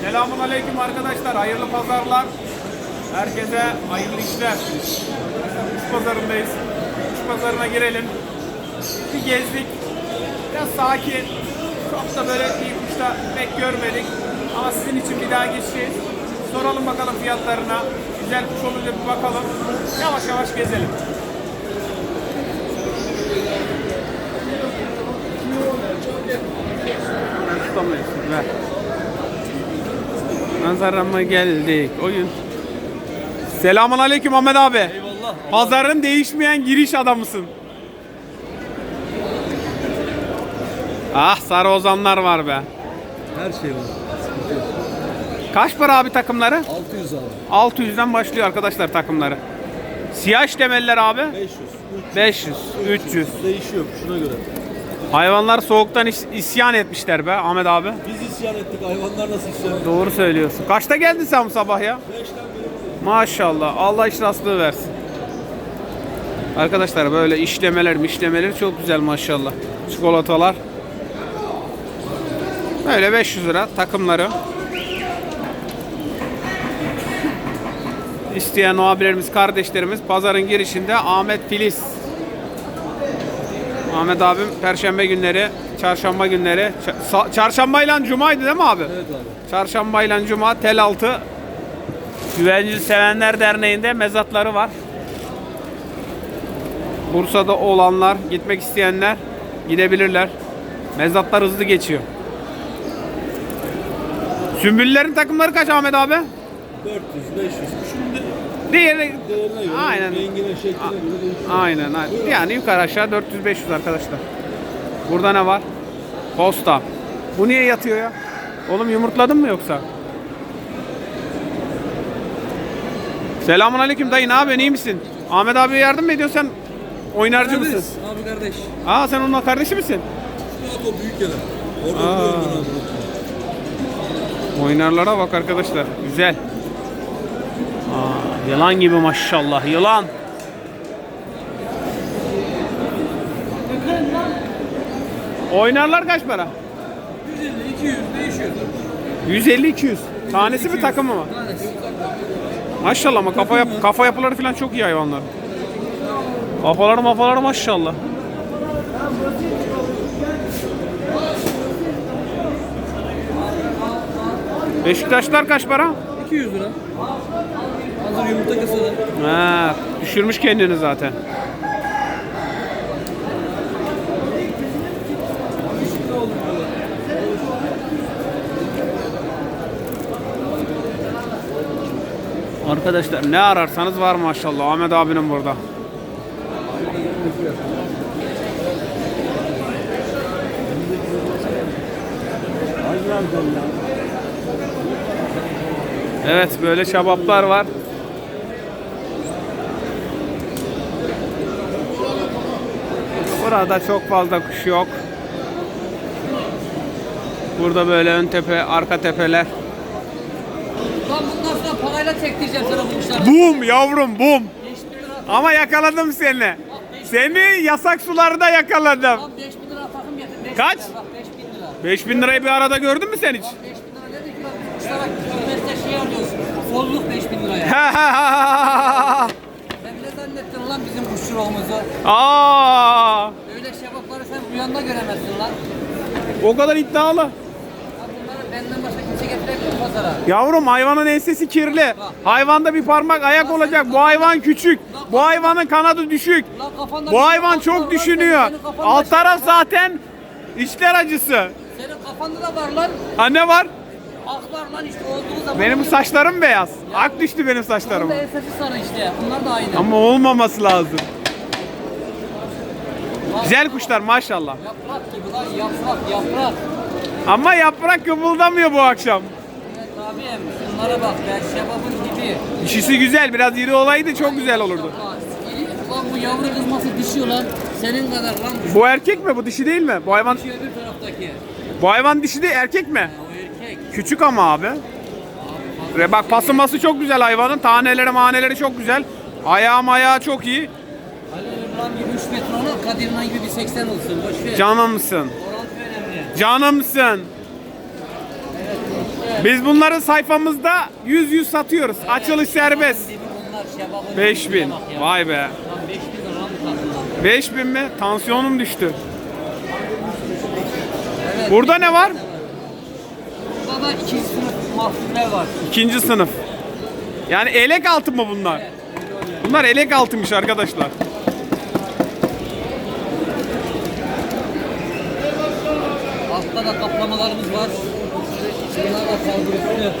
Selamun aleyküm arkadaşlar. Hayırlı pazarlar. Herkese hayırlı işler. Kuş pazarındayız. Kuş pazarına girelim. Bir gezdik. Biraz sakin. Çok da böyle iyi kuşta pek görmedik. Ama sizin için bir daha geçeceğiz. Soralım bakalım fiyatlarına. Güzel kuş olunca bir bakalım. Yavaş yavaş gezelim. Ben tutamıyorsun. Manzarama geldik. Oyun. Selamun aleyküm Ahmet abi. Eyvallah. Pazarın değişmeyen giriş adamısın. Ah sarı ozanlar var be. Her şey var. Kaç para abi takımları? 600 abi. 600'den başlıyor arkadaşlar takımları. Siyah işlemeliler abi. 500. 500, 300. Değişiyor şuna göre. Hayvanlar soğuktan is- isyan etmişler be Ahmet abi. Biz isyan ettik. Hayvanlar nasıl isyan etti? Doğru söylüyorsun. Kaçta geldin sen bu sabah ya? 5'ten beri Maşallah. Allah iş rastlığı versin. Arkadaşlar böyle işlemeler işlemeler çok güzel maşallah. Çikolatalar. Böyle 500 lira takımları. İsteyen o abilerimiz, kardeşlerimiz pazarın girişinde Ahmet Filiz. Ahmet abim perşembe günleri, çarşamba günleri, ça- çarşambayla cumaydı değil mi abi? Evet abi. Çarşambayla cuma tel altı Güvenci Sevenler Derneği'nde mezatları var. Bursa'da olanlar, gitmek isteyenler gidebilirler. Mezatlar hızlı geçiyor. Sümbüllerin takımları kaç Ahmet abi? 400, 500. Şimdi Diğeri değerine göre, Aynen. rengine, şekline göre değişiyor. Aynen, aynen. Yani yukarı aşağı 400-500 arkadaşlar. Burada ne var? Posta. Bu niye yatıyor ya? Oğlum yumurtladın mı yoksa? Selamun aleyküm dayı ne yapıyorsun iyi misin? Ahmet abiye yardım mı ediyorsun sen? Oynarcı mısın? Abi kardeş. Aa sen onun kardeşi misin? Abi o büyük yere. Orada Aa. abi. Oynarlara bak arkadaşlar. Güzel. Aa, yılan gibi maşallah. Yılan. Oynarlar kaç para? 150, 200 değişiyor. 150-200. Tanesi mi takımı mı? Maşallah ama kafa yap kafa yapıları falan çok iyi hayvanlar. Kafaları mafaları maşallah. Beşiktaşlar kaç para? 200 lira. Hazır yumurta kasada. Ha, düşürmüş kendini zaten. Arkadaşlar ne ararsanız var maşallah Ahmet abinin burada. Evet böyle şabaplar var. Burada çok fazla kuş yok. Burada böyle ön tepe, arka tepeler. Lan bundan sonra parayla çektireceğim sana bu kuşları. Bum yavrum bum. 5000 lira. Ama yakaladım seni. Seni yasak sularda yakaladım. Lan 5000 lira takım getir. 5000 Kaç? Lira, bak 5000 lira. 5000 lirayı bir arada gördün mü sen hiç? 5000 lira dedik lan biz kuşlara kümeste şey alıyoruz. Solluk 5000 liraya. Sen ne zannettin lan bizim kuşçuluğumuzu? Aa, Öyle yanda göremezsin lan. o kadar iddialı. Lan bunları benden başka kimse getiremiyor pazara. Yavrum hayvanın ensesi kirli. Hayvanda bir parmak ayak olacak. Bu hayvan küçük. Bu hayvanın kanadı düşük. Lan kafanda Bu hayvan şebap var çok lan, düşünüyor. senin kafanda Alt şebap taraf var. zaten içler acısı. Senin kafanda da var lan. Ha ne var? Ak var lan işte olduğu zaman. Benim saçlarım beyaz. Ak düştü benim saçlarıma. Bunun da ensesi sarı işte. Bunlar da aynı. Ama olmaması lazım. Güzel kuşlar maşallah. Yaprak gibi lan yaprak yaprak. Ama yaprak kıpıldamıyor bu akşam. Evet abim şunlara bak ben şebabın dibi. Dişisi güzel. Biraz iri olaydı çok güzel olurdu. İyi. Lan bu yavru kızması dişiyor lan. Senin kadar lan bu. Erkek mi? Bu dişi değil mi? Bu hayvan Şu öbür taraftaki. bu hayvan dişi değil erkek mi? O erkek. Küçük ama abi. Ve bak pasıması çok güzel hayvanın. Taneleri maneleri çok güzel. Ayağı ayağı çok iyi. İmran gibi 3 metre olur. Kadir İmran gibi bir 80 olsun. Boş ver. Canımsın. Orantı önemli. Canımsın. Biz bunları sayfamızda 100-100 satıyoruz. Açılış serbest. Onlar şebabı. 5000. Bak ya. Vay be. Lan 5000 lira mı takılan? 5000 mi? Tansiyonum düştü. Evet. Burada ne var? Burada da ikinci sınıf mahsuller var. İkinci sınıf. Yani elek altı mı bunlar? Bunlar elek altıymış arkadaşlar. Altta da kaplamalarımız var. Bunlar da saldırısı.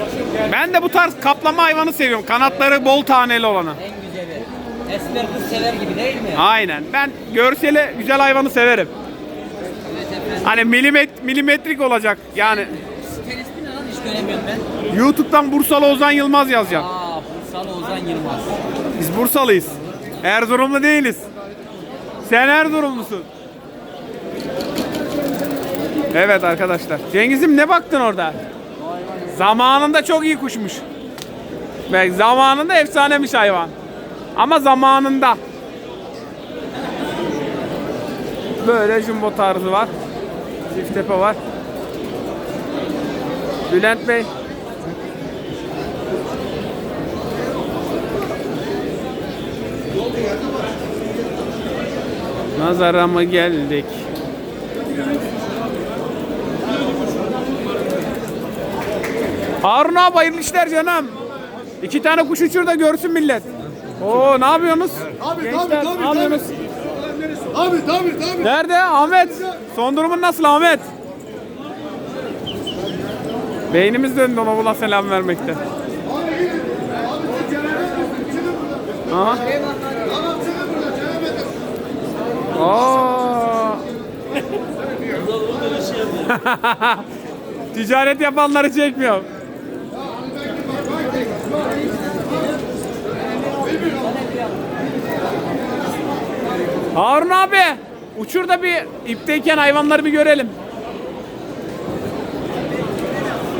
Ben de bu tarz kaplama hayvanı seviyorum. Kanatları bol taneli olanı. En güzeli. Esmer kız sever gibi değil mi? Aynen. Ben görseli güzel hayvanı severim. Hani milimet, milimetrik olacak. Yani Sitenin ismi ne lan hiç göremiyorum ben. YouTube'dan Bursalı Ozan Yılmaz yazacağım. Aa Bursalı Ozan Yılmaz. Biz Bursalıyız. Erzurumlu değiliz. Sen Erzurumlusun. Evet arkadaşlar. Cengiz'im ne baktın orada? Zamanında çok iyi kuşmuş. Belki zamanında efsanemiş hayvan. Ama zamanında. Böyle jumbo tarzı var. Çift tepe var. Bülent Bey. Nazara mı geldik? Harun abi hayırlı işler canım. İki tane kuş uçur da görsün millet. Oo ne yapıyorsunuz? Abi Gençler, tabii tabii ne yapıyorsunuz? Abi tabii tabii. Nerede Ahmet? Son durumun nasıl Ahmet? Beynimiz döndü ona buna selam vermekte. Aha. Oo. Ticaret yapanları çekmiyor. Harun abi uçur da bir ipteyken hayvanları bir görelim.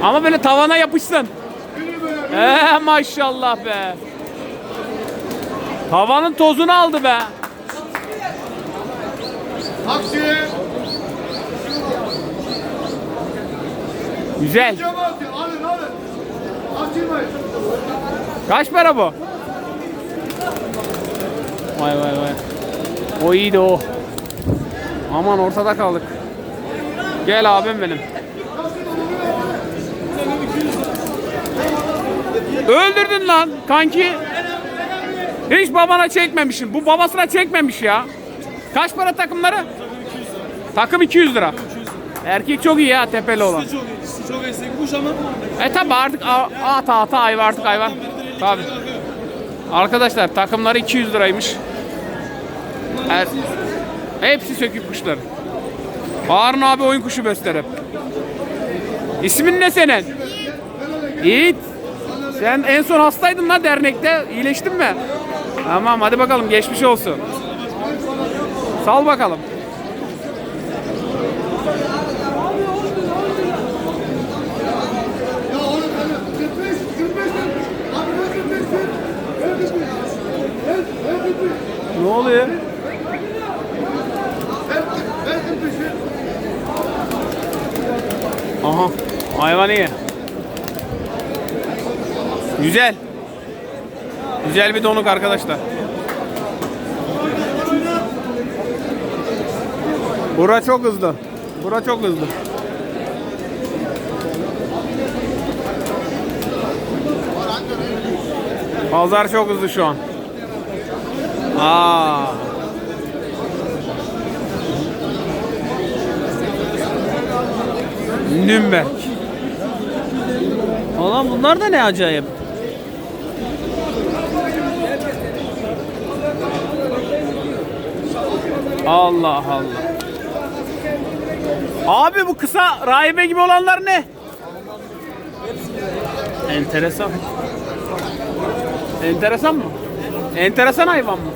Ama böyle tavana yapışsın. Ee maşallah be. Havanın tozunu aldı be. Taksi. Güzel. Kaç para bu? Vay vay vay. O iyiydi o. Aman ortada kaldık. Gel abim benim. Öldürdün lan kanki. Hiç babana çekmemişsin. Bu babasına çekmemiş ya. Kaç para takımları? Takım 200 lira. Erkek çok iyi ya tepeli olan. Çok, çok kuş ama E tabi artık a- ata ata ayva artık hayvan. Tabi. Arkadaşlar takımları 200 liraymış. Er, hepsi sökük kuşlar. Harun abi oyun kuşu göster hep. İsmin ne senin? Yiğit. Sen en son hastaydın lan dernekte. İyileştin mi? Tamam hadi bakalım geçmiş olsun. Sal bakalım. Ya oğlum hadi 45 45 Abi ben 45 Ben 45 Ben ben 45 Ne oluyor? Ben ben 45 Aha. Hayvan iyi. Güzel. Güzel bir donuk arkadaşlar. Bura çok hızlı. Bura çok hızlı. Pazar çok hızlı şu an. Aa. Nürnberg. Ulan bunlar da ne acayip. Allah Allah. Abi bu kısa rahibe gibi olanlar ne? Enteresan. Enteresan mı? Enteresan hayvan mı?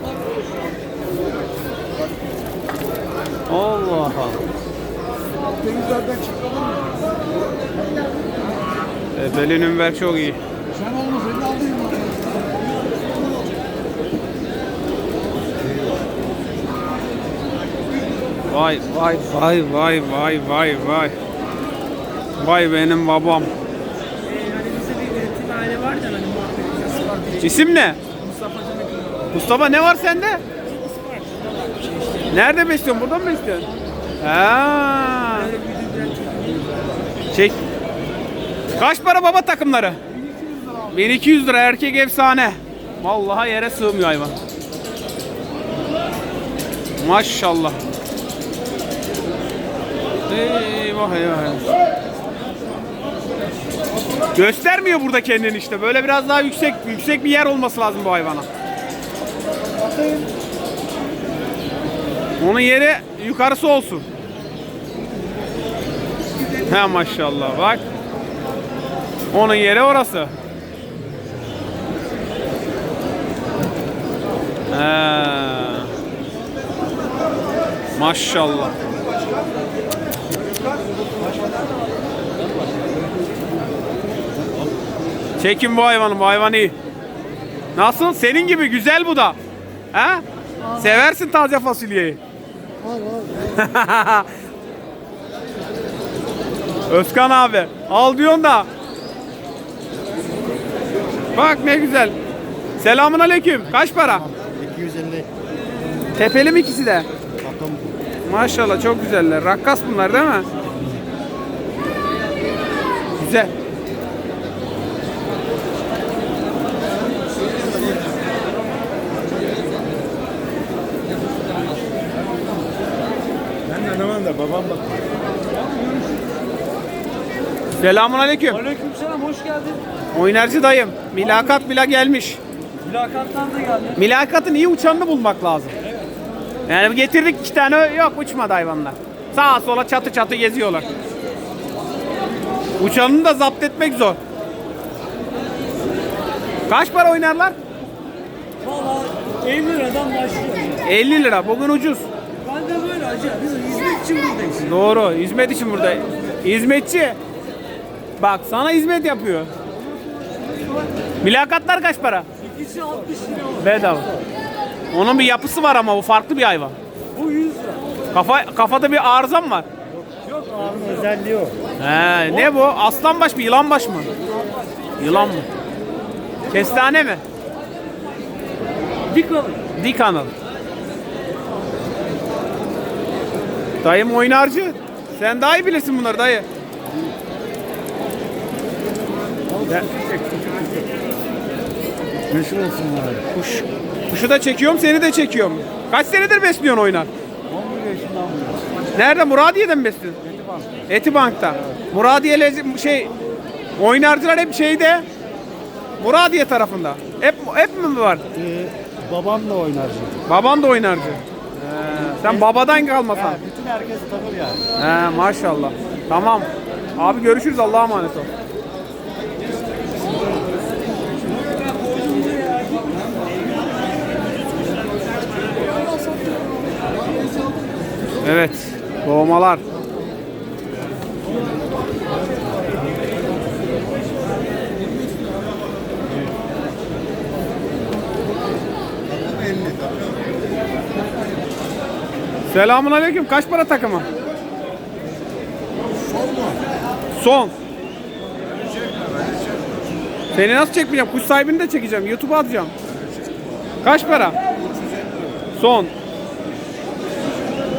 Allah Allah. Ebeli Nürnberg çok iyi. Vay vay vay vay vay vay vay. Vay benim babam. İsim ne? Mustafa ne var sende? Nerede besliyorsun? Burada mı besliyorsun? Ha. Kaç para baba takımları? 1200 lira erkek efsane. Vallahi yere sığmıyor hayvan. Maşallah. Eyvah eyvah. Göstermiyor burada kendini işte. Böyle biraz daha yüksek yüksek bir yer olması lazım bu hayvana. Onun yeri yukarısı olsun. He maşallah bak. Onun yeri orası. He. Maşallah. Çekin bu hayvanı, bu hayvan iyi. Nasıl? Senin gibi güzel bu da. He? Seversin taze fasulyeyi. Özkan abi al diyorsun da. Bak ne güzel. Selamun aleyküm. Kaç para? 250 Tepeli mi ikisi de? Maşallah çok güzeller. Rakkas bunlar değil mi? Güzel. Ben de anlamam da babam bak. Selamun aleyküm. Aleykümselam hoş geldin. Oynarcı dayım. Milakat bile gelmiş. Mülakattan da geldin. Milakatın iyi uçanını bulmak lazım. Yani getirdik iki tane yok uçmadı hayvanlar. Sağa sola çatı çatı geziyorlar. Uçanını da zapt etmek zor. Kaç para oynarlar? Valla 50 liradan başlıyor. 50 lira. Bugün ucuz. Ben de böyle acı. Biz hizmet için buradayız. Doğru. Hizmet için burada. Hizmetçi. Bak sana hizmet yapıyor. Mülakatlar kaç para? İkisi 60 lira. Bedava. Onun bir yapısı var ama bu farklı bir hayvan. Bu 100 lira. Kafa kafada bir arıza mı var? Abi. Özelliği o. He, ne bu? Aslanbaş mı, yılanbaş mı? Yılan mı? Kestane mi? Dik alın. Dik anıl. Dayım oynarcı. Sen daha iyi bilirsin bunları dayı. Ben- Meşhur olsunlar. Kuş. Kuşu da çekiyorum, seni de çekiyorum. Kaç senedir besliyorsun oynar? 11 yaşından bu. Nerede? Muradiye'de mi besliyorsun? Etibank'ta. Muradiye lezi- şey oynarcılar hep şeyde Muradiye tarafında. Hep hep mi var? Ee, babam da oynar. Baban da oynarcı. He, sen babadan kalmasan. Ha, bütün herkes tanır yani. He, maşallah. Tamam. Abi görüşürüz. Allah'a emanet ol. Evet. Doğmalar. Selamun aleyküm. Kaç para takımı? Son. Seni nasıl çekmeyeceğim? Kuş sahibini de çekeceğim. YouTube'a atacağım. Kaç para? Son.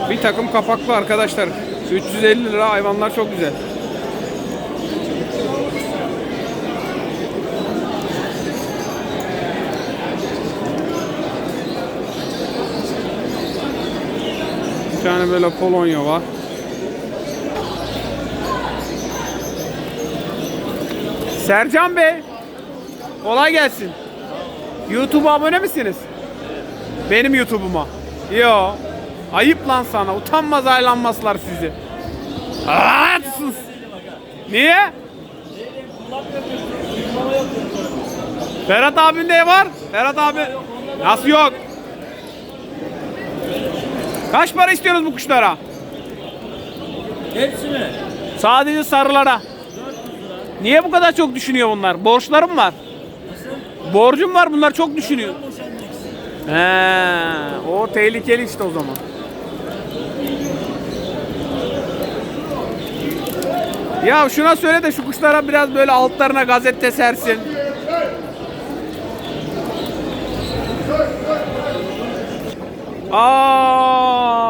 Bir takım kapaklı arkadaşlar. 350 lira hayvanlar çok güzel. Bir tane böyle Polonya var. Sercan Bey. Kolay gelsin. YouTube'a abone misiniz? Benim YouTube'uma. Yo. Ayıp lan sana. Utanmaz aylanmazlar sizi. Sus. Niye? Ferhat abin de var. Ferhat abi. Nasıl yok? Kaç para istiyoruz bu kuşlara? Hepsi mi? Sadece sarılara. Niye bu kadar çok düşünüyor bunlar? Borçlarım var. Borcum var bunlar çok düşünüyor. He, o tehlikeli işte o zaman. Ya şuna söyle de şu kuşlara biraz böyle altlarına gazete sersin. Aa!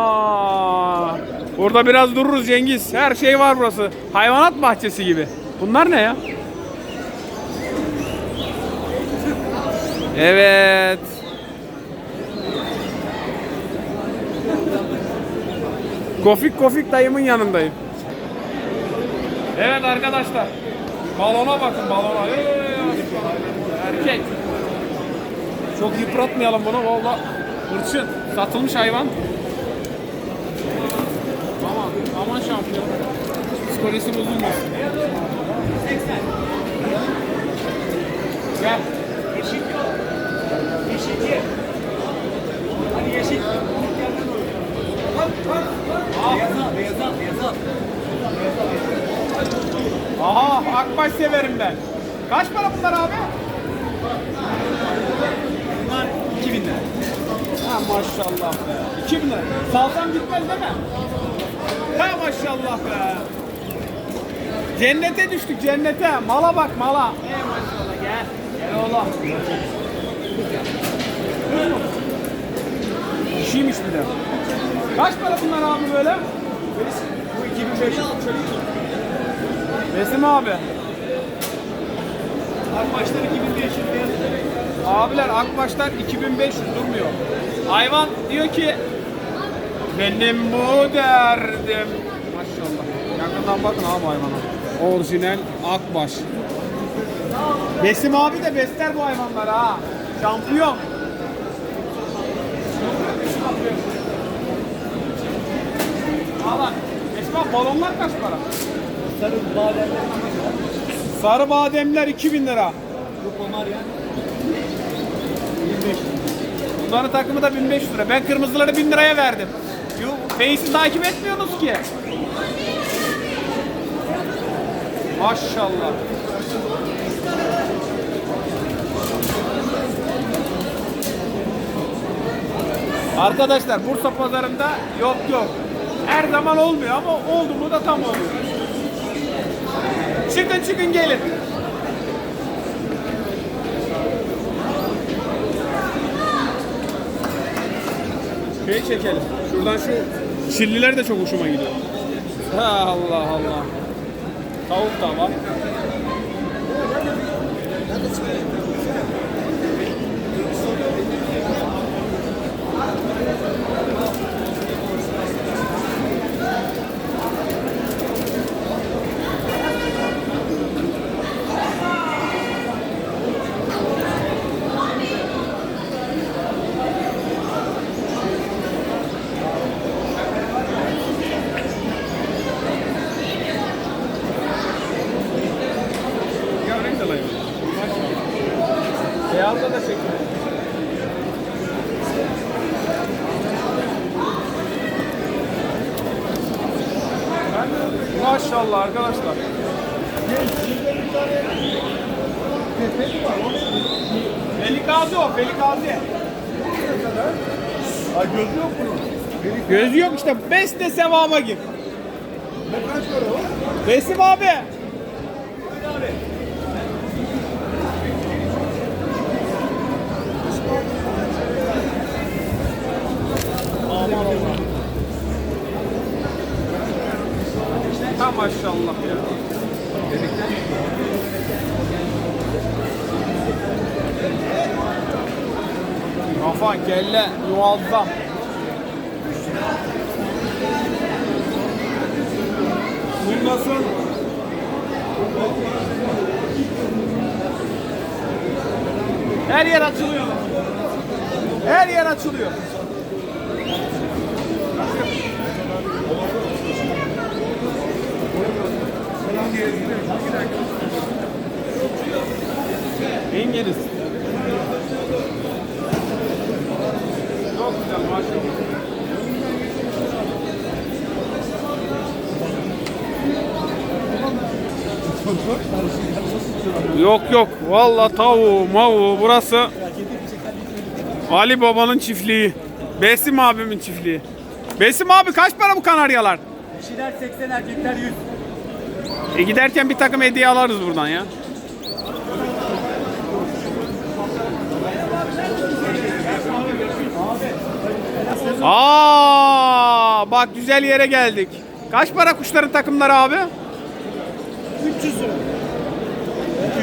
Burada biraz dururuz Cengiz. Her şey var burası. Hayvanat bahçesi gibi. Bunlar ne ya? Evet. Kofik Kofik dayımın yanındayım. Evet arkadaşlar. Balona bakın balona. Ee, Erkek. Çok yıpratmayalım bunu valla. Hırçın. Satılmış hayvan. Aman, aman şampiyon. Psikolojisi bozulmasın. Gel. Aha akbaş severim ben. Kaç para bunlar abi? Bunlar 2000 lira. Ha maşallah be. 2000 lira. Salsam gitmez değil mi? Ha maşallah be. Cennete düştük cennete. Mala bak mala. Ey maşallah gel. Gel oğlum. Dişiymiş bir de. Kaç para bunlar abi böyle? Bu 2500. Resim abi. Akbaşlar 2500 Abiler Akbaşlar 2500 durmuyor. Hayvan diyor ki benim bu derdim. Maşallah. Yakından bakın abi hayvana. Orijinal Akbaş. Besim abi de besler bu hayvanları ha. Şampiyon. Valla. Besim abi balonlar kaç para? Sarı bademler Sarı bademler 2000 lira. bu komar ya. Bunların takımı da 1500 lira. Ben kırmızıları 1000 liraya verdim. Yo, Face'i takip etmiyorsunuz ki. Maşallah. Arkadaşlar Bursa pazarında yok yok. Her zaman olmuyor ama oldu mu da tam oluyor. Çıkın çıkın gelin. Şey çekelim. Şuradan şu çilliler de çok hoşuma gidiyor. Allah Allah. Tavuk da var. Maşallah arkadaşlar. Felikazi o, Felikazi. Ha gözü yok bunun. Gözü yok işte, beste sevaba gir. Ne kaç para o? Besim abi. Ha maşallah ya. Kafa, kelle, muazzam. Bundasın. Her yer açılıyor. Her yer açılıyor. İngiliz. Çok güzel maşallah. Yok yok. Vallahi tavuğu, mavuğu burası Ali Baba'nın çiftliği. Besim abimin çiftliği. Besim abi kaç para bu kanaryalar? Dişiler 80 erkekler 100. E giderken bir takım hediye alırız buradan ya. Aa, bak güzel yere geldik. Kaç para kuşların takımları abi? 300 lira.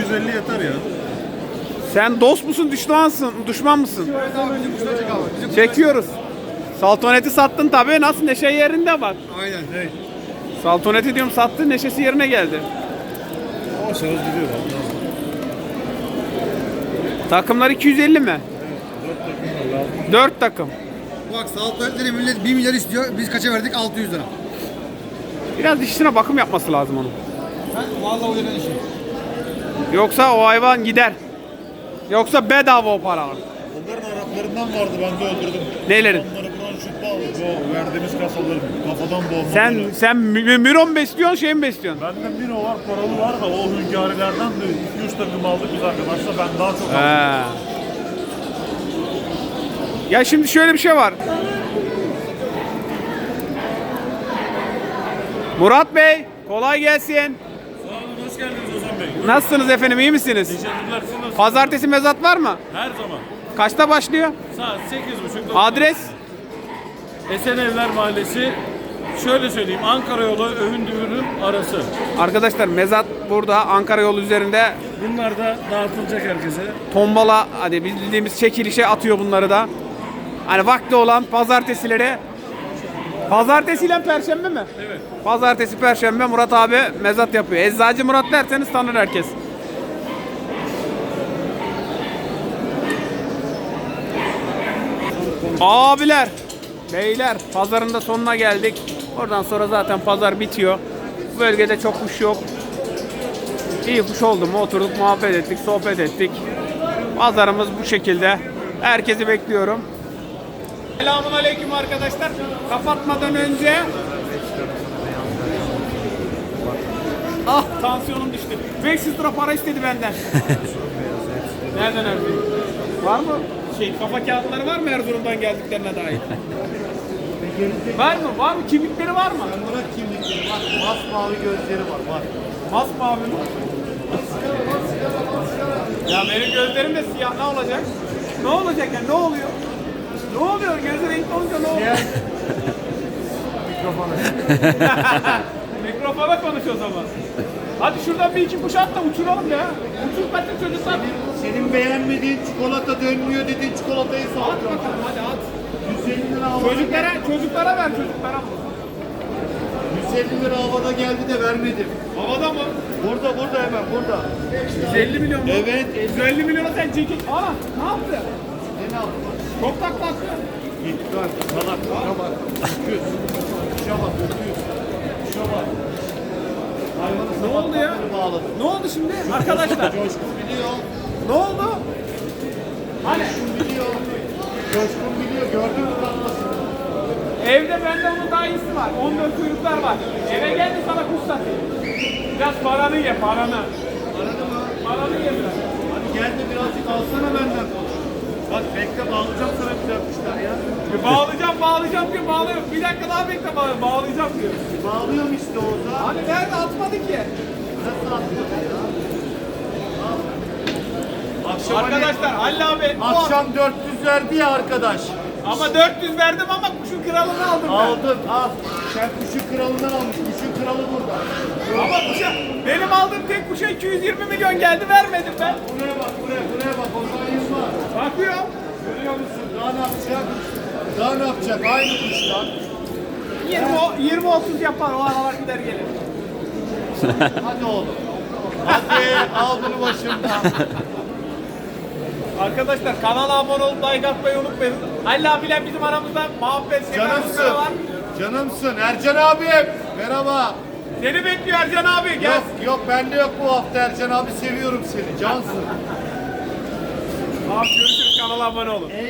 250 yeter ya. Sen dost musun, düşmansın, düşman mısın? Çekiyoruz. Saltoneti sattın tabii. Nasıl neşe yerinde bak. Aynen. Hey. Saltoneti diyorum sattın neşesi yerine geldi. Yavaş yavaş gidiyor. Takımlar 250 mi? 4 takım. Bak sağlıklı millet 1 milyar istiyor. Biz kaça verdik? 600 lira. Biraz dişine bakım yapması lazım onun. Vallahi o yüzden işi. Yoksa o hayvan gider. Yoksa bedava o para. Onların Araplarından vardı ben de öldürdüm. Neylerin? Onları bronşit bağlı. Bu verdiğimiz kasaları kafadan boğmaları. Sen sen mü- müron besliyorsun şey mi besliyorsun? Benden bir o var, paralı var da o hünkârilerden de 2-3 takım aldık biz arkadaşlar. Ben daha çok aldım. Ya şimdi şöyle bir şey var. Murat Bey, kolay gelsin. Sağ olun, hoş geldiniz Ozan Bey. Nasılsınız efendim, iyi misiniz? Teşekkürler, siz nasılsınız? Pazartesi mezat var mı? Her zaman. Kaçta başlıyor? Saat 8.30. Adres? Esenevler Mahallesi. Şöyle söyleyeyim, Ankara yolu Övündüğünün arası. Arkadaşlar mezat burada Ankara yolu üzerinde Bunlar da dağıtılacak herkese. tombala hadi bildiğimiz çekilişe atıyor bunları da. Hani vakti olan pazartesileri Pazartesiyle perşembe mi? Evet. Pazartesi perşembe Murat abi mezat yapıyor. Eczacı Murat derseniz tanır herkes. Abiler, beyler pazarın da sonuna geldik. Oradan sonra zaten pazar bitiyor. Bu bölgede çok kuş yok. İyi kuş oldu mu oturduk muhabbet ettik, sohbet ettik. Pazarımız bu şekilde. Herkesi bekliyorum. Selamun aleyküm arkadaşlar. Kapatmadan önce Ah tansiyonum düştü. 500 lira para istedi benden. Nereden Erzurum? Var mı? Şey kafa kağıtları var mı Erzurum'dan geldiklerine dair? var mı? Var mı? Kimlikleri var mı? Murat kimlikleri var. Masmavi gözleri var. Var. Masmavi mi? Ya benim gözlerim de siyah ne olacak? Ne olacak ya? Ne oluyor? Ne oluyor? Gözü renkli olunca ne oluyor? Mikrofona. Mikrofona konuş o zaman. Hadi şuradan bir iki kuş at da uçuralım ya. Uçur kaçın çocuklar. Senin beğenmediğin çikolata dönmüyor dediğin çikolatayı At sat. bakalım hadi at. 150 lira havada, Çocuklara, çocuklara ver çocuklara. 150 lira havada geldi de vermedim. Havada mı? Burada burada hemen burada. 150 milyon mu? Evet. 150 milyona sen çekil. Aa ne yaptı? Ne yaptın? Çok takla attı. Git lan. Salak. Şuna bak. Öküz. Şuna bak. Öküz. Şuna bak. Hayvanı Ne oldu ya? bağladım. Ne oldu şimdi? Arkadaşlar Coşkun biliyor. Ne oldu? Hani Biliyor. Coşkun biliyor. Gördün mü tatmasını? evde bende onun daha iyisi var. 14 kuyruklar var. Eve geldi sana kuş satayım. Biraz paranı ye paranı. Aradın mı? Paranı ye biraz. Hadi gel de birazcık alsana benden. Bak bekle bağlayacağım sana güzel kuşlar ya. Ya Bağlayacağım bağlayacağım diyor bağlıyor. Bir dakika daha bekle bağ- bağlayacağım diyor. Bağlıyorum işte orada. Hani nerede atmadı ki? Nasıl atmadın ya? Hani- Arkadaşlar Halil abi bu Akşam 400 verdi ya arkadaş. ama 400 verdim ama kuşun kralını aldım ben. Aldın al. Sen kuşun kralından almış. Kuşun kralı burada. Ama kuşa, benim aldığım tek kuşa 220 milyon geldi vermedim ben. Buraya bak buraya buraya bak. Ondan yüz var. Bakıyorum. Görüyor musun? Daha ne yapacak? Daha ne yapacak? Aynı kuşlar. 20 20 30 yapar o aralar gider gelir. Hadi oğlum. Hadi al bunu başımdan. Arkadaşlar kanala abone olup like atmayı unutmayın. Halil abiyle bizim aramızda muhabbet sekansı Canımsın. var. Canımsın. Ercan abim. Merhaba. Seni bekliyor Ercan abi gel. Yok yok bende yok bu hafta Ercan abi seviyorum seni. Cansın. Abi görüşürüz kanala abone olun. Eyvallah.